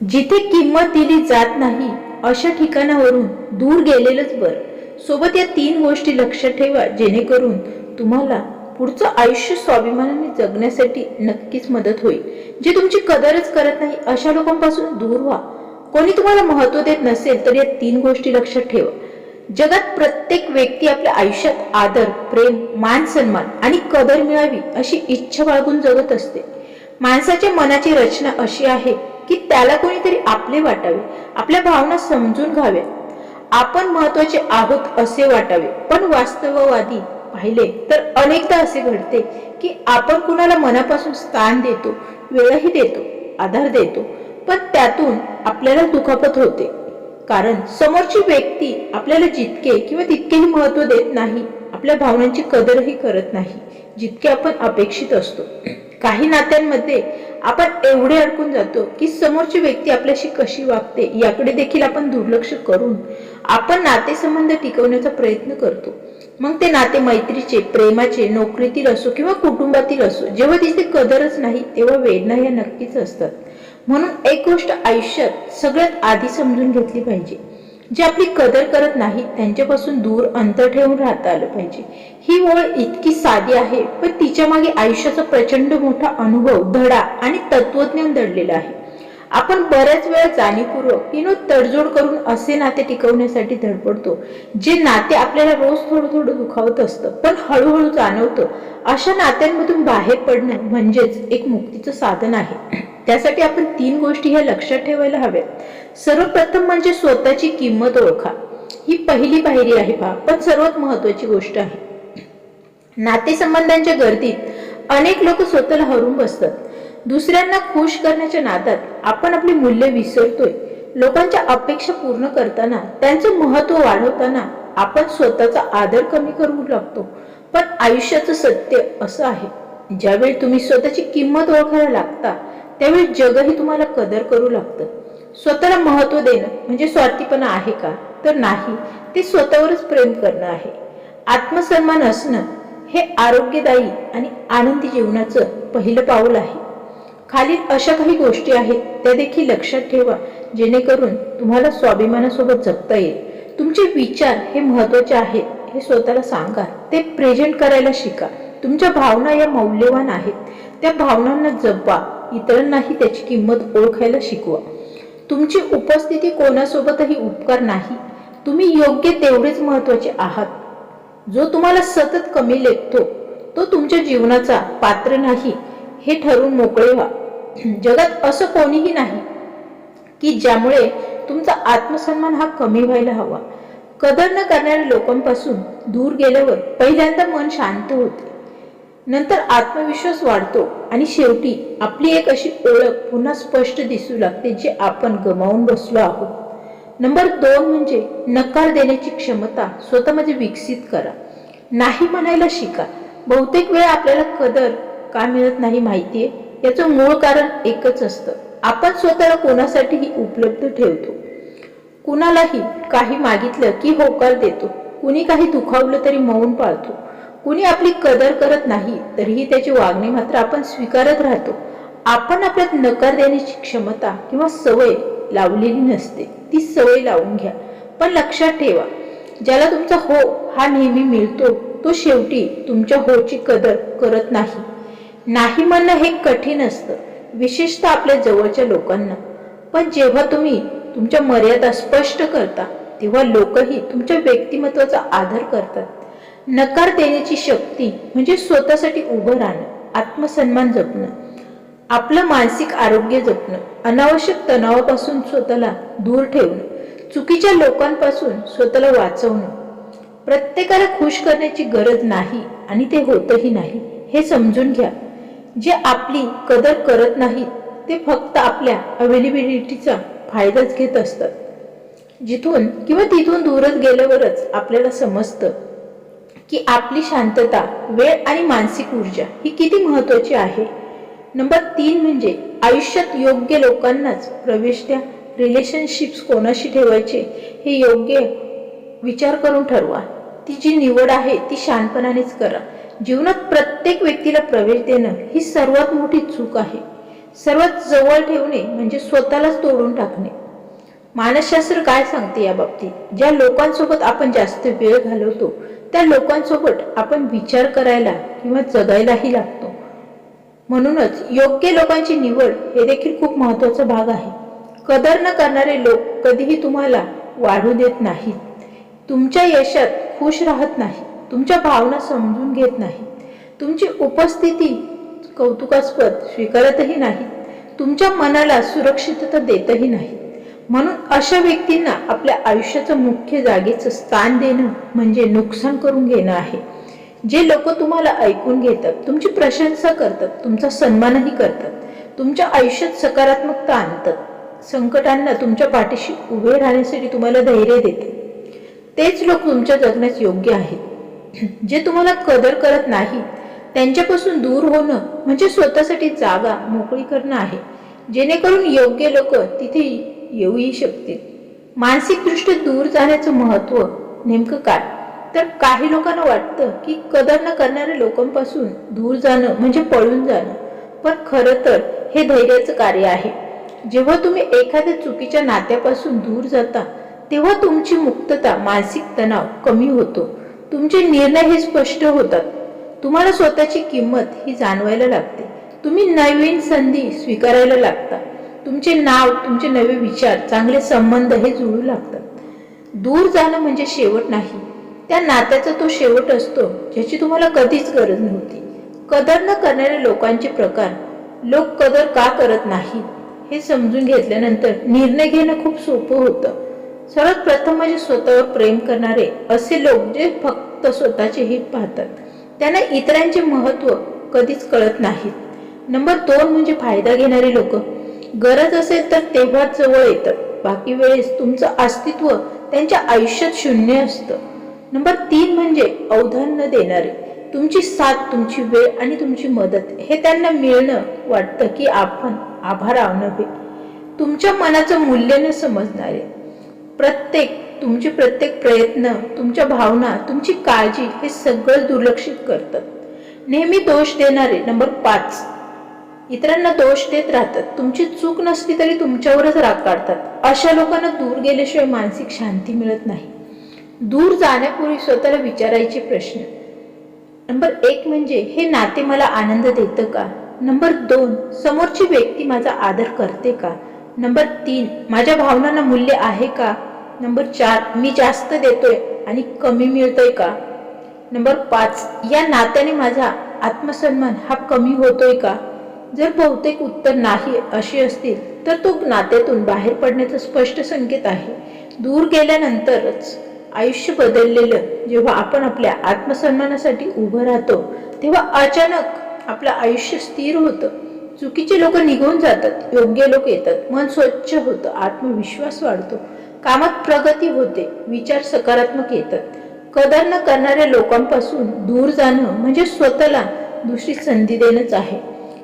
जिथे किंमत दिली जात नाही अशा ठिकाणावरून दूर गेलेलंच बरं. सोबत या तीन गोष्टी लक्षात ठेवा जेणेकरून तुम्हाला पुढचं आयुष्य स्वाभिमानाने जगण्यासाठी नक्कीच मदत होईल. जे तुमची कदरच करत नाही अशा लोकांपासून दूर व्हा. कोणी तुम्हाला महत्त्व देत नसेल तर या तीन गोष्टी लक्षात ठेवा. जगात प्रत्येक व्यक्ती आपल्या आयुष्यात आदर प्रेम मान सन्मान आणि कदर मिळावी अशी इच्छा बाळगून जगत असते. माणसाच्या मनाची रचना अशी आहे की त्याला कोणीतरी आपले वाटावे आपल्या भावना समजून घ्याव्यात आपण महत्त्वाचे आहोत असे वाटावे. पण वास्तववादी पाहिले तर अनेकदा असे घडते की आपण कुणाला मनापासून स्थान देतो वेळही देतो आधार देतो पण त्यातून आपल्याला दुखापत होते. कारण समोरची व्यक्ती आपल्याला जितके किंवा तितकेही महत्त्व देत नाही आपल्या भावनांची कदरही करत नाही जितके आपण अपेक्षित असतो. काही नात्यांमध्ये आपण एवढे अडकून जातो की समोरची व्यक्ती आपल्याशी कशी वागते याकडे देखील आपण दुर्लक्ष करून आपण नातेसंबंध टिकवण्याचा प्रयत्न करतो. मग ते नाते मैत्रीचे प्रेमाचे नोकरीतील असो किंवा कुटुंबातील असो जेव्हा तिथे कदरच नाही तेव्हा वेदना या नक्कीच असतात. म्हणून एक गोष्ट आयुष्यात सगळ्यात आधी समजून घेतली पाहिजे. जे आपली कदर करत नाही त्यांच्यापासून दूर अंतर ठेवून राहता आलं पाहिजे. ही ओळ इतकी साधी आहे पण तिच्यामागे आयुष्याचा प्रचंड मोठा अनुभव धडा आणि तत्वज्ञान दडलेलं आहे. आपण बऱ्याच वेळा जाणीवपूर्वक किंवा तडजोड करून असे नाते टिकवण्यासाठी धडपडतो जे नाते आपल्याला रोज थोडं थोडं दुखावत असतं पण हळूहळू जाणवतं. अशा नात्यांमधून बाहेर पडणं म्हणजेच एक मुक्तीचं साधन आहे. त्यासाठी आपण तीन गोष्टी ह्या लक्षात ठेवायला हव्यात. सर्वप्रथम म्हणजे स्वतःची किंमत ओळखा. ही पहिली पायरी आहे पहा पण सर्वात महत्वाची गोष्ट आहे. नातेसंबंधांच्या गर्दीत अनेक लोक स्वतःला हरून बसतात. दुसऱ्यांना खुश करण्याच्या नादात आपण आपली मूल्य विसरतोय. लोकांच्या अपेक्षा पूर्ण करताना त्यांचं महत्त्व वाढवताना आपण स्वतःचा आदर कमी करू लागतो. पण आयुष्याचं सत्य असं आहे. ज्यावेळी तुम्ही स्वतःची किंमत ओळखायला लागता त्यावेळी जगही तुम्हाला कदर करू लागतं. स्वतःला महत्त्व देणं म्हणजे स्वार्थीपणा आहे का? तर नाही. ते स्वतःवरच प्रेम करणं आहे. आत्मसन्मान असणं हे आरोग्यदायी आणि आनंदी जीवनाचं पहिलं पाऊल आहे. खालील अशा काही गोष्टी आहेत त्या देखील लक्षात ठेवा जेणेकरून तुम्हाला स्वाभिमानासोबत जगता येईल. तुमचे विचार हे महत्त्वाचे आहेत हे स्वतःला सांगा ते प्रेझेंट करायला शिका. तुमच्या भावना या मौल्यवान आहेत त्या भावनांना जपा इतरांनाही त्याची किंमत ओळखायला शिकवा. तुमची उपस्थिती कोणासोबतही उपकार नाही तुम्ही योग्य तेवढेच महत्त्वाचे आहात. जो तुम्हाला सतत कमी लेखतो तो तुमच्या जीवनाचा पात्र नाही हे ठरवून मोकळे व्हा. जगात असं कोणीही नाही की ज्यामुळे तुमचा आत्मसन्मान हा कमी व्हायला हवा. कदर न करणाऱ्या लोकांपासून दूर गेल्यावर पहिल्यांदा मन शांत होते. नंतर आत्मविश्वास वाढतो आणि शेवटी आपली एक अशी ओळख पुन्हा स्पष्ट दिसू लागते जे आपण गमावून बसलो आहोत. नंबर दोन म्हणजे नकार देण्याची क्षमता स्वतःमध्ये विकसित करा. नाही म्हणायला शिका. बहुतेक वेळा आपल्याला कदर का मिळत नाही माहितीये? याचं मूळ कारण एकच असतं. आपण स्वतःला कोणासाठीही उपलब्ध ठेवतो. कुणालाही काही मागितलं की होकार देतो. कुणी काही दुखावलं तरी मौन पाळतो. कुणी आपली कदर करत नाही तरीही त्याची वागणी मात्र आपण स्वीकारत राहतो. आपण आपल्यात नकार देण्याची क्षमता किंवा सवय लावलेली नसते. ती सवय लावून घ्या. पण लक्षात ठेवा ज्याला तुमचा हो हा नेहमी मिळतो तो शेवटी तुमच्या होची कदर करत नाही. नाही म्हणणं हे कठीण असतं विशेषतः आपल्या जवळच्या लोकांना. पण जेव्हा तुम्ही तुमच्या मर्यादा स्पष्ट करता तेव्हा लोकही तुमच्या व्यक्तिमत्वाचा आदर करतात. नकार देण्याची शक्ती म्हणजे स्वतःसाठी उभं राहणं आत्मसन्मान जपणं आपलं मानसिक आरोग्य जपणं अनावश्यक तणावापासून स्वतःला दूर ठेवणं चुकीच्या लोकांपासून स्वतःला वाचवणं. प्रत्येकाला खुश करण्याची गरज नाही आणि ते होतही नाही हे समजून घ्या. जे आपली कदर करत नाहीत ते फक्त आपल्या अवेलेबिलिटीचा फायदाच घेत असतात. जिथून किंवा तिथून दूरच गेल्यावरच आपल्याला समजतं की आपली शांतता वेळ आणि मानसिक ऊर्जा ही किती महत्त्वाची आहे. नंबर तीन म्हणजे आयुष्यात योग्य लोकांनाच प्रवेश द्या. रिलेशनशिप्स कोणाशी ठेवायचे हे योग्य विचार करून ठरवा. ती जी निवड आहे ती शांतपणानेच करा. जीवनात प्रत्येक व्यक्तीला प्रवेश देणं ही सर्वात मोठी चूक आहे. सर्वात जवळ ठेवणे म्हणजे स्वतःलाच तोडून टाकणे. मानसशास्त्र काय सांगते या बाबतीत ज्या लोकांसोबत आपण जास्त वेळ घालवतो त्या लोकांसोबत आपण विचार करायला किंवा जगायलाही लागतो. म्हणूनच योग्य लोकांची निवड हे देखील खूप महत्त्वाचा भाग आहे. कदर न करणारे लोक कधीही तुम्हाला वाढू देत नाहीत. तुमच्या यशात खुश राहत नाही तुमच्या भावना समजून घेत नाही. तुमची उपस्थिती कौतुकास्पद स्वीकारतही नाही. तुमच्या मनाला सुरक्षितता देतही नाही. म्हणून अशा व्यक्तींना आपल्या आयुष्याचं मुख्य जागेचं स्थान देणं म्हणजे नुकसान करून घेणं आहे. जे लोक तुम्हाला ऐकून घेतात तुमची प्रशंसा करतात तुमचा सन्मानही करतात तुमच्या आयुष्यात सकारात्मकता आणतात संकटांना तुमच्या पाठीशी उभे राहण्यासाठी तुम्हाला धैर्य देतात. तेच लोक तुमच्या जगण्यास योग्य आहेत. जे तुम्हाला कदर करत नाही त्यांच्यापासून दूर होणं म्हणजे स्वतःसाठी जागा मोकळी करणं आहे. जेणेकरून योग्य लोक तिथे येऊही शकतील. मानसिकदृष्ट्या दूर जाण्याचं महत्त्व नेमकं काय? तर काही लोकांना वाटतं की कदर न करणाऱ्या लोकांपासून दूर जाणं म्हणजे पळून जाणं. पण खरं तर हे धैर्याचं कार्य आहे. जेव्हा तुम्ही एखाद्या चुकीच्या नात्यापासून दूर जाता तेव्हा तुमची मुक्तता मानसिक तणाव कमी होतो. तुमचे निर्णय हे स्पष्ट होतात. तुम्हाला स्वतःची किंमत ही जाणवायला लागते. तुम्ही नवीन संधी स्वीकारायला लागता. तुमचे नाव तुमचे नवे विचार चांगले संबंध हे जुळू लागतात. दूर जाणं म्हणजे शेवट नाही. त्या नात्याचा तो शेवट असतो ज्याची तुम्हाला कधीच गरज नव्हती. कदर न करणाऱ्या लोकांचे प्रकार लोक कदर का करत नाही हे समजून घेतल्यानंतर निर्णय घेणं खूप सोपं होतं. सर्वात प्रथम म्हणजे स्वतःवर प्रेम करणारे असे लोक जे फक्त स्वतःचे हित पाहतात. त्यांना इतरांचे महत्त्व कधीच कळत नाहीत नंबर दोन म्हणजे फायदा घेणारे लोक. गरज असेल तर तेव्हाच जवळ येतात. बाकी वेळेस तुमचं अस्तित्व त्यांच्या आयुष्यात शून्य असतं. नंबर तीन म्हणजे अवधान न देणारे. तुमची साथ तुमची वेळ आणि तुमची मदत हे त्यांना मिळणं वाटतं की आपण आभार नव्हे तुमच्या मनाचं मूल्य न समजणारे. प्रत्येक तुमचे प्रत्येक प्रयत्न तुमच्या भावना तुमची काळजी हे सगळं दुर्लक्षित करतात. नेहमी दोष देणारे नंबर पाच. इतरांना दोष देत राहतात. तुमची चूक नसली तरी तुमच्यावरच राग काढतात. अशा लोकांना दूर गेल्याशिवाय मानसिक शांती मिळत नाही. दूर जाण्यापूर्वी स्वतःला विचारायचे प्रश्न. नंबर एक म्हणजे हे नाते मला आनंद देतं का? नंबर दोन समोरची व्यक्ती माझा आदर करते का? नंबर तीन माझ्या भावनांना मूल्य आहे का? नंबर चार मी जास्त देतोय आणि कमी मिळतोय का? नंबर पाच या नात्याने माझा आत्मसन्मान हा कमी होतोय का? जर बहुतेक उत्तर नाही अशी असतील तर तो नात्यातून बाहेर पडण्याचा स्पष्ट संकेत आहे. दूर गेल्यानंतरच आयुष्य बदललेलं जेव्हा आपण आपल्या आत्मसन्मानासाठी उभं राहतो तेव्हा अचानक आपलं आयुष्य स्थिर होतं. चुकीचे लोक निघून जातात योग्य लोक येतात मन स्वच्छ होतं आत्मविश्वास वाढतो. कामात प्रगती होते विचार सकारात्मक येतात. कदर न करणाऱ्या लोकांपासून दूर जाणं म्हणजे स्वतःला दुसरी संधी देणंच आहे.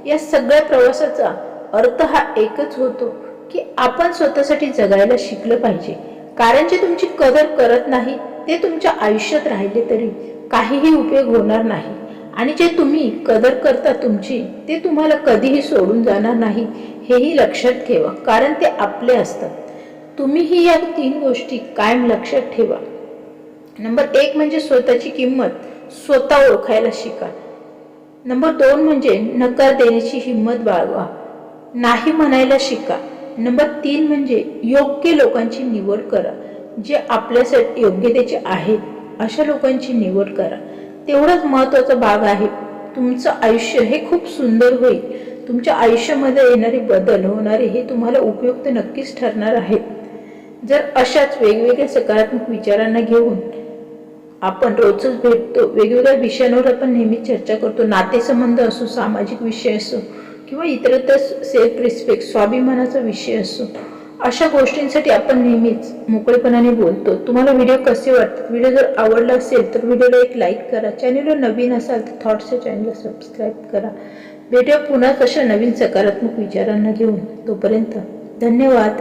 या सगळ्या प्रवासाचा अर्थ हा एकच होतो की आपण स्वतःसाठी जगायला शिकलं पाहिजे. कारण जे तुमची कदर करत नाही ते तुमच्या आयुष्यात राहिले तरी काहीही उपयोग होणार नाही. आणि जे तुम्ही कदर करता तुमची ते तुम्हाला कधीही सोडून जाणार नाही हेही लक्षात ठेवा. कारण ते आपले असतात. तुम्हीही या तीन गोष्टी कायम लक्षात ठेवा. नंबर एक म्हणजे स्वतःची किंमत स्वतः ओळखायला शिका. नंबर दोन म्हणजे नकार देण्याची हिंमत बाळगा. नाही म्हणायला शिका. नंबर तीन म्हणजे योग्य लोकांची निवड करा. जे आपल्यासाठी योग्यतेचे आहेत अशा लोकांची निवड करा. तेवढाच महत्त्वाचा भाग आहे तुमचं आयुष्य हे खूप सुंदर होईल. तुमच्या आयुष्यामध्ये येणारे बदल होणारे हे तुम्हाला उपयुक्त नक्कीच ठरणार आहेत जर अशाच वेगवेगळ्या सकारात्मक विचारांना घेऊन आपण रोजच भेटतो वेगवेगळ्या विषयांवर आपण नेहमी चर्चा करतो नातेसंबंध असो सामाजिक विषय असो किंवा इतरत्र सेल्फ रिस्पेक्ट स्वाभिमानाचा विषय असो अशा गोष्टींसाठी आपण नेहमीच मोकळेपणाने बोलतो. तुम्हाला व्हिडिओ कसे वाटतात? व्हिडिओ जर आवडला असेल तर व्हिडिओला एक लाईक करा. चॅनलवर नवीन असाल तर थॉट्सच्या चॅनलला सबस्क्राईब करा. भेटूया पुन्हा कशा नवीन सकारात्मक विचारांना घेऊन तोपर्यंत धन्यवाद.